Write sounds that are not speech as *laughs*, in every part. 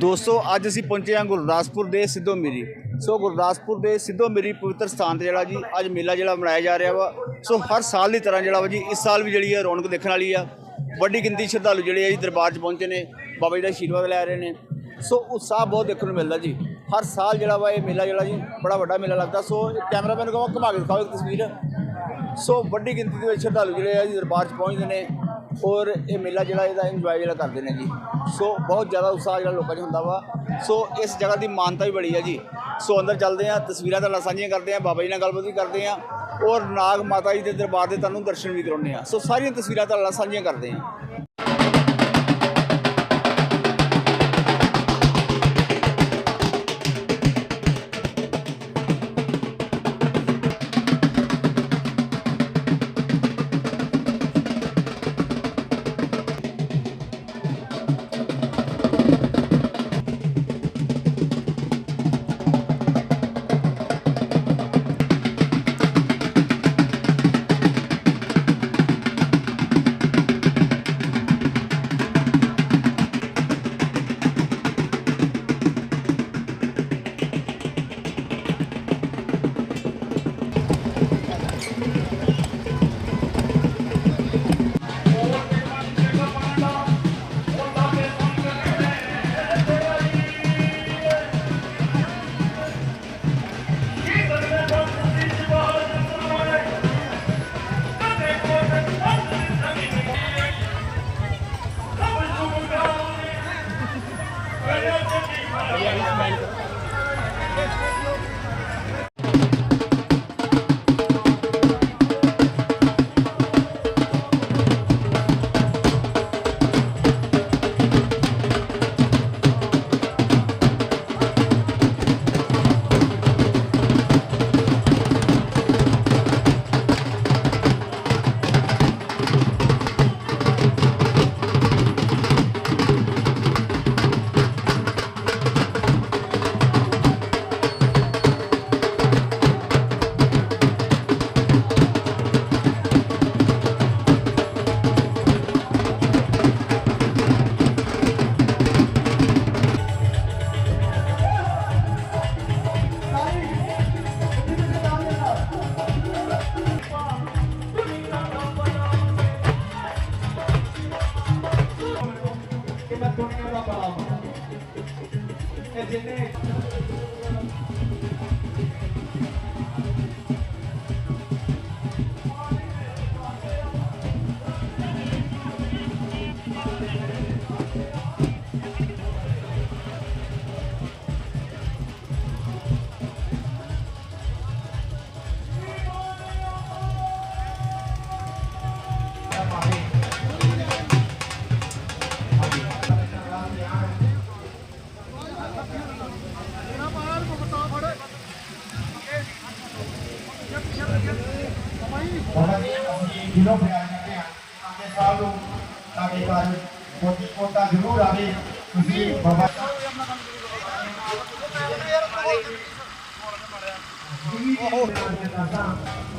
ਦੋਸਤੋ, ਅੱਜ ਅਸੀਂ ਪਹੁੰਚੇ ਹਾਂ ਗੁਰਦਾਸਪੁਰ ਦੇ ਸਿੱਧੋ ਮੀਰੀ। ਸੋ ਗੁਰਦਾਸਪੁਰ ਦੇ ਸਿੱਧੋ ਮੇਰੀ ਪਵਿੱਤਰ ਸਥਾਨ ਤੇ ਜਿਹੜਾ ਜੀ, ਅੱਜ ਮੇਲਾ ਜਿਹੜਾ ਮਨਾਇਆ ਜਾ ਰਿਹਾ ਵਾ। ਸੋ ਹਰ ਸਾਲ ਦੀ ਤਰ੍ਹਾਂ ਜਿਹੜਾ ਵਾ ਜੀ, ਇਸ ਸਾਲ ਵੀ ਜਿਹੜੀ ਹੈ ਰੌਣਕ ਦੇਖਣ ਵਾਲੀ ਆ। ਵੱਡੀ ਗਿਣਤੀ ਸ਼ਰਧਾਲੂ ਜਿਹੜੇ ਆ ਜੀ ਦਰਬਾਰ 'ਚ ਪਹੁੰਚੇ ਨੇ, ਬਾਬਾ ਜੀ ਦਾ ਆਸ਼ੀਰਵਾਦ ਲੈ ਰਹੇ ਨੇ। ਸੋ ਉਤਸ਼ਾਹ ਬਹੁਤ ਦੇਖਣ ਨੂੰ ਮਿਲਦਾ ਜੀ। ਹਰ ਸਾਲ ਜਿਹੜਾ ਵਾ ਇਹ ਮੇਲਾ ਜਿਹੜਾ ਜੀ, ਬੜਾ ਵੱਡਾ ਮੇਲਾ ਲੱਗਦਾ। ਸੋ ਕੈਮਰਾਮੈਨ ਕਹੋ ਕਹਾਂ ਘੁਮਾ ਕੇ ਦਿਖਾਓ ਇੱਕ ਤਸਵੀਰ। ਸੋ ਵੱਡੀ ਗਿਣਤੀ ਦੇ ਵਿੱਚ ਸ਼ਰਧਾਲੂ ਜਿਹੜੇ ਆ ਜੀ ਦਰਬਾਰ 'ਚ ਪਹੁੰਚਦੇ ਨੇ। ਔਰ ਇਹ ਮੇਲਾ ਜਿਹੜਾ ਇਹਦਾ ਇੰਜੋਏ ਜਿਹੜਾ ਕਰਦੇ ਨੇ ਜੀ। ਸੋ ਬਹੁਤ ਜ਼ਿਆਦਾ ਉਤਸ਼ਾਹ ਜਿਹੜਾ ਲੋਕਾਂ 'ਚ ਹੁੰਦਾ ਵਾ। ਸੋ ਇਸ ਜਗ੍ਹਾ ਦੀ ਮਾਨਤਾ ਵੀ ਬੜੀ ਹੈ ਜੀ। ਸੋ ਅੰਦਰ ਚੱਲਦੇ ਆ ਤਸਵੀਰਾਂ ਤੁਹਾਡੇ ਨਾਲ ਸਾਂਝੀਆਂ ਕਰਦੇ ਆ ਬਾਬਾ ਜੀ ਨਾਲ ਗੱਲਬਾਤ ਵੀ ਕਰਦੇ ਆ ਔਰ ਨਾਗ ਮਾਤਾ ਜੀ ਦੇ ਦਰਬਾਰ ਦੇ ਤੁਹਾਨੂੰ ਦਰਸ਼ਨ ਵੀ ਕਰਾਉਂਦੇ ਆ ਸੋ ਸਾਰੀਆਂ ਤਸਵੀਰਾਂ ਤੁਹਾਡੇ ਨਾਲ ਸਾਂਝੀਆਂ ਕਰਦੇ ਆ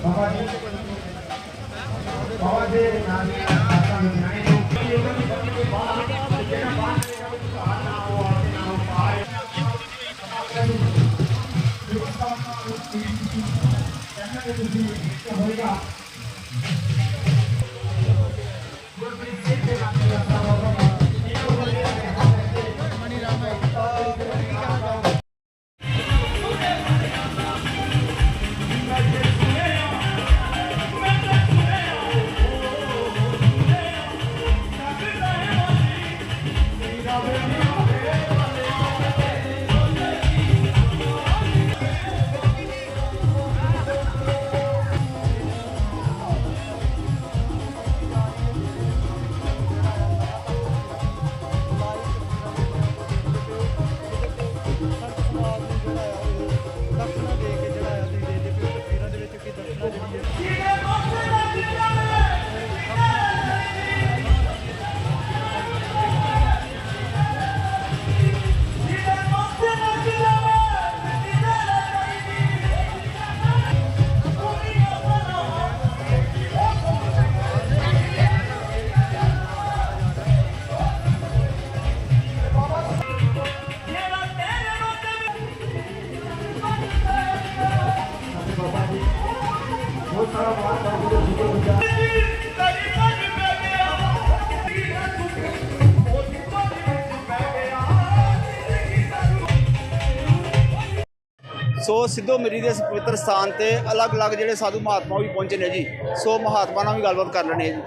ਬਾਬਾ ਸੋ ਸਿੱਧੋ ਮਰੀ ਦੇ ਇਸ ਪਵਿੱਤਰ ਸਥਾਨ ਤੇ ਅਲੱਗ-ਅਲੱਗ ਜਿਹੜੇ ਸਾਧੂ ਮਹਾਤਮਾ ਵੀ ਪਹੁੰਚੇ ਨੇ ਜੀ। ਸੋ ਮਹਾਤਮਾ ਨਾਲ ਵੀ ਗੱਲਬਾਤ ਕਰ ਲੈਣੇ ਜੀ।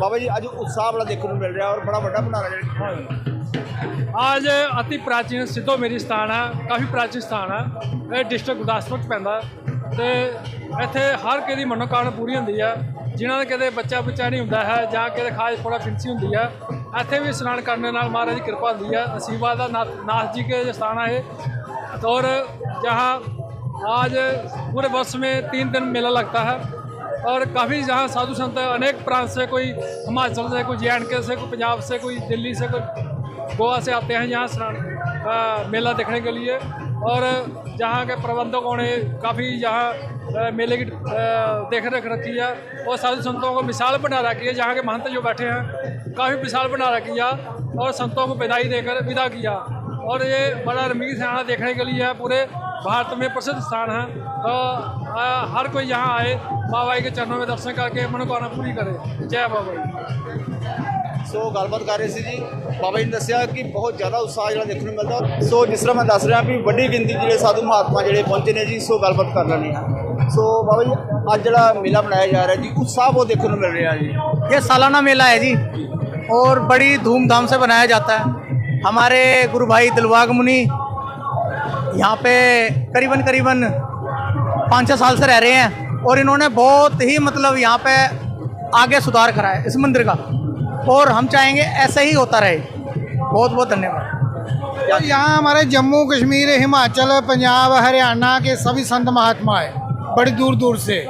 ਬਾਬਾ ਜੀ, ਅੱਜ ਉਤਸ਼ਾਹ ਵਾਲਾ ਦੇਖਣ ਨੂੰ ਮਿਲ ਰਿਹਾ ਔਰ ਬੜਾ ਵੱਡਾ ਬਣਾ ਰਿਹਾ ਅੱਜ ਅਤੀ ਪ੍ਰਾਚੀਨ ਸਿੱਧੋ ਮੇਰੀ ਸਥਾਨ ਆ, ਕਾਫੀ ਪ੍ਰਾਚੀਨ ਸਥਾਨ ਆ। ਇਹ ਡਿਸਟ੍ਰਿਕਟ ਗੁਰਦਾਸਪੁਰ ਚ ਪੈਂਦਾ। ਤੇ ਇੱਥੇ ਹਰ ਕਿਸੇ ਦੀ ਮਨੋਕਾਮਨਾ ਪੂਰੀ ਹੁੰਦੀ ਆ ਜਿਨ੍ਹਾਂ ਦਾ ਕਦੇ ਬੱਚਾ ਬੱਚਾ ਨਹੀਂ ਹੁੰਦਾ ਹੈ ਜਾਂ ਕਦੇ ਖਾਸ ਥੋੜਾ ਫਿੰਸੀ ਹੁੰਦੀ ਆ ਇੱਥੇ ਵੀ ਇਸ਼ਨਾਨ ਕਰਨ ਨਾਲ ਮਹਾਰਾਜ ਦੀ ਕਿਰਪਾ ਹੁੰਦੀ ਆ ਅਸੀਬਾ ਦਾ ਨਾਥ ਜੀ ਕੇ ਸਥਾਨ ਹੈ और जहाँ आज पूरे वर्ष में तीन दिन मेला लगता है और काफ़ी जहाँ साधु संत अनेक प्रांत से कोई हिमाचल से कोई जे से कोई पंजाब से कोई दिल्ली से कोई गोवा से आते हैं यहाँ स्नान मेला देखने के लिए और जहाँ के प्रबंधकों ने काफ़ी यहाँ अ, मेले की अ, देख रेख रखी है और साधु संतों को मिसाल बना रखी है जहाँ के महंत जो बैठे हैं काफ़ी मिसाल बना रखी है और संतों को विदाई देकर विदा किया और ये बड़ा रमी सियाना देखने के लिए है पूरे भारत में प्रसिद्ध स्थान है तो अ, हर कोई यहाँ आए माँ बाई के चरणों में दर्शन करके मनोकामना पूरी करे जय बाबा जी ਸੋ ਗੱਲਬਾਤ ਕਰ ਰਹੇ ਸੀ ਜੀ ਬਾਬਾ ਜੀ ਨੇ ਦੱਸਿਆ ਕਿ ਬਹੁਤ ਜ਼ਿਆਦਾ ਉਤਸ਼ਾਹ ਜਿਹੜਾ ਦੇਖਣ ਨੂੰ ਮਿਲਦਾ ਔਰ ਸੋ ਜਿਸ ਤਰ੍ਹਾਂ ਮੈਂ ਦੱਸ ਰਿਹਾ ਵੀ ਵੱਡੀ ਗਿਣਤੀ 'ਚ ਜਿਹੜੇ ਸਾਧੂ ਮਹਾਤਮਾ ਜਿਹੜੇ ਪਹੁੰਚੇ ਨੇ ਜੀ ਸੋ ਗੱਲਬਾਤ ਕਰ ਲੈਣੀ ਆ ਸੋ ਬਾਬਾ ਜੀ ਅੱਜ ਜਿਹੜਾ ਮੇਲਾ ਮਨਾਇਆ ਜਾ ਰਿਹਾ ਜੀ ਉਤਸ਼ਾਹ ਬਹੁਤ ਦੇਖਣ ਨੂੰ ਮਿਲ ਰਿਹਾ ਜੀ ये सालाना मेला है जी और बड़ी धूमधाम से बनाया जाता है हमारे गुरु भाई दिलबाग मुनि यहाँ पे करीबन करीबन पाँच छः साल से रह रहे हैं और इन्होंने बहुत ही मतलब यहाँ पे आगे सुधार करा है इस मंदिर का और हम चाहेंगे ऐसे ही होता रहे। बहुत बहुत धन्यवाद। और यहाँ हमारे जम्मू, कश्मीर, हिमाचल, पंजाब, हरियाणा के सभी संत महात्मा है, बड़ी दूर दूर से,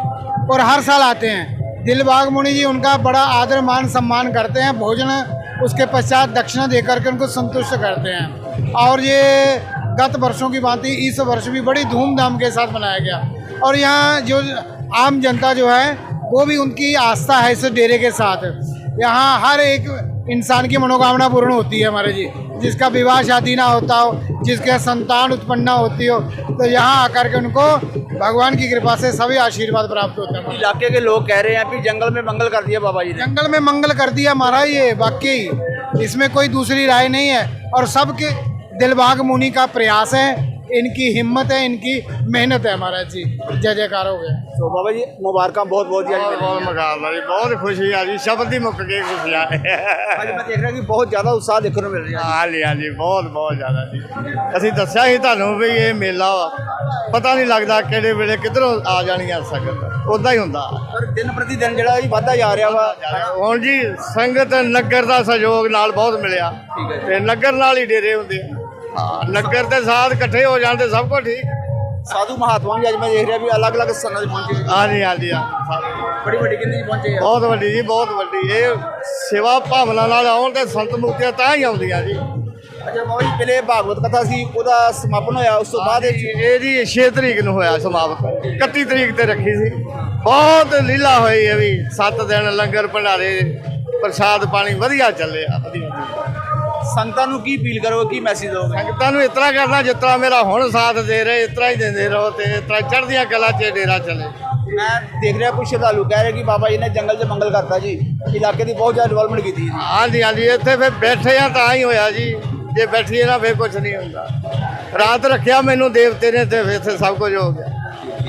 और हर साल आते हैं। दिलबाग मुनि जी उनका बड़ा आदर, मान, सम्मान करते हैं, भोजन उसके पश्चात दक्षिणा देकर के उनको संतुष्ट करते हैं। और ये गत वर्षों की भांति इस वर्ष भी बड़ी धूमधाम के साथ मनाया गया। और यहाँ जो आम जनता जो है, वो भी उनकी आस्था है इस डेरे के साथ। यहाँ हर एक इंसान की मनोकामना पूर्ण होती है हमारे जी। जिसका विवाह शादी ना होता हो जिसके संतान उत्पन्न ना होती हो तो यहाँ आकर के उनको भगवान की कृपा से सभी आशीर्वाद प्राप्त होते हैं। इलाके के लोग कह रहे हैं कि जंगल में मंगल कर दिया बाबा जी जंगल में मंगल कर दिया महाराज ये वाकई। इसमें कोई दूसरी राय नहीं है। और सबके दिलबाग मुनि का प्रयास है। इनकी हिम्मत है इनकी मेहनत है महाराज जी जय जयकार हो गया ਸੋ ਬਾਬਾ ਜੀ ਮੁਬਾਰਕਾਂ ਬਹੁਤ ਬਹੁਤ ਜੀ ਅੱਜ ਬਹੁਤ ਮੇਲੇ ਬਹੁਤ ਮੁਕਾਬਲਾ ਜੀ ਬਹੁਤ ਖੁਸ਼ੀ ਆ ਜੀ ਸ਼ਬਦ ਹੀ ਮੁੱਕ ਗਏ ਖੁਸ਼ੀਆਂ ਅੱਜ ਮੈਂ ਦੇਖ ਰਿਹਾ ਕਿ ਬਹੁਤ ਜ਼ਿਆਦਾ ਉਤਸ਼ਾਹ ਦੇਖਣ ਨੂੰ ਮਿਲ ਰਿਹਾ ਜੀ ਹਾਂਜੀ ਹਾਂਜੀ ਬਹੁਤ ਬਹੁਤ ਜ਼ਿਆਦਾ ਜੀ ਅਸੀਂ ਦੱਸਿਆ ਸੀ ਤੁਹਾਨੂੰ ਵੀ ਇਹ ਮੇਲਾ ਵਾ ਪਤਾ ਨਹੀਂ ਲੱਗਦਾ ਕਿਹੜੇ ਵੇਲੇ ਕਿੱਧਰੋਂ ਆ ਜਾਣੀਆਂ ਸੰਗਤ ਉਦਾਂ ਹੀ ਹੁੰਦਾ ਪਰ ਦਿਨ ਪ੍ਰਤੀ ਦਿਨ ਜਿਹੜਾ ਇਹ ਵੱਧਦਾ ਜਾ ਰਿਹਾ ਵਾ ਹੁਣ ਜੀ ਸੰਗਤ ਨਗਰ ਦਾ ਸਹਿਯੋਗ ਨਾਲ ਬਹੁਤ ਮਿਲਿਆ ਠੀਕ ਹੈ ਜੀ। ਤੇ ਨਗਰ ਨਾਲ ਹੀ ਡੇਰੇ ਹੁੰਦੇ ਆ ਹਾਂ। ਨਗਰ ਦੇ ਸਾਥ ਇਕੱਠੇ ਹੋ ਤੇ ਸਭ ਕੁਝ ਠੀਕ। ਸਾਧੂ ਮਹਾਤਮਾ ਵੀ ਅੱਜ ਮੈਂ ਦੇਖ ਰਿਹਾ ਵੀ ਅਲੱਗ-ਅਲੱਗ ਸਥਾਨਾਂ 'ਤੇ ਪਹੁੰਚੇ ਹਾਂਜੀ ਹਾਂਜੀ ਹਾਂ ਬੜੀ ਵੱਡੀ ਗਿਣਤੀ 'ਚ ਪਹੁੰਚੇ ਆ। ਬਹੁਤ ਵੱਡੀ ਜੀ ਬਹੁਤ ਵੱਡੀ। ਇਹ ਸੇਵਾ ਭਾਵਨਾ ਨਾਲ ਆਉਣ ਤੇ ਸੰਤ ਮੂਰਤੀਆਂ ਤਾਂ ਹੀ ਆਉਂਦੀਆਂ ਜੀ। ਅੱਛਾ ਬਾਬਾ ਜੀ ਪਹਿਲੇ ਭਾਗਵਤ ਕਥਾ ਸੀ ਉਹਦਾ ਸਮਾਪਨ ਹੋਇਆ ਉਸ ਤੋਂ ਬਾਅਦ ਇਹ ਇਹ ਜੀ 6 ਤਰੀਕ ਨੂੰ ਹੋਇਆ ਸਮਾਪਤ। 31 ਤਰੀਕ ਤੇ ਰੱਖੀ ਸੀ। ਬਹੁਤ ਲੀਲਾ ਹੋਈ ਹੈ ਵੀ 7 ਦਿਨ ਲੰਗਰ ਭੰਡਾਰੇ ਪ੍ਰਸ਼ਾਦ ਪਾਣੀ ਵਧੀਆ ਚੱਲਿਆ ਵਧੀਆ ਸੰਗਤਾਂ ਨੂੰ ਕੀ ਅਪੀਲ ਕਰੋ ਕੀ ਮੈਸੇਜ ਦੋਗੇ ਸੰਗਤਾਂ ਨੂੰ ਇਤਨਾ ਕਰਨਾ ਤਰ੍ਹਾਂ ਮੇਰਾ ਹੁਣ ਸਾਥ ਦੇ ਰਹੇ ਇਸ ਤਰ੍ਹਾਂ ਹੀ ਦਿੰਦੇ ਰਹੋ ਤੇ ਇਸ ਤਰ੍ਹਾਂ ਚੜ੍ਹਦੀਆਂ ਕਲਾ 'ਚ ਡੇਰਾ ਚੱਲੇ। ਮੈਂ ਦੇਖ ਰਿਹਾ ਕੁਝ ਸ਼ਰਧਾਲੂ ਕਹਿ ਰਹੇ ਕਿ ਬਾਬਾ ਜੀ ਨੇ ਜੰਗਲ 'ਚ ਮੰਗਲ ਕਰਤਾ ਜੀ। ਇਲਾਕੇ ਦੀ ਬਹੁਤ ਜ਼ਿਆਦਾ ਡਿਵੈਲਪਮੈਂਟ ਕੀਤੀ ਜੀ। ਹਾਂਜੀ ਹਾਂਜੀ ਇੱਥੇ ਫਿਰ ਬੈਠੇ ਆ ਤਾਂ ਹੀ ਹੋਇਆ ਜੀ। ਜੇ ਬੈਠੀਏ ਨਾ ਫਿਰ ਕੁਝ ਨਹੀਂ ਹੁੰਦਾ। ਰਾਤ ਰੱਖਿਆ ਮੈਨੂੰ ਦੇਵਤੇ ਨੇ ਤੇ ਫਿਰ ਇੱਥੇ ਸਭ ਕੁਝ ਹੋ ਗਿਆ।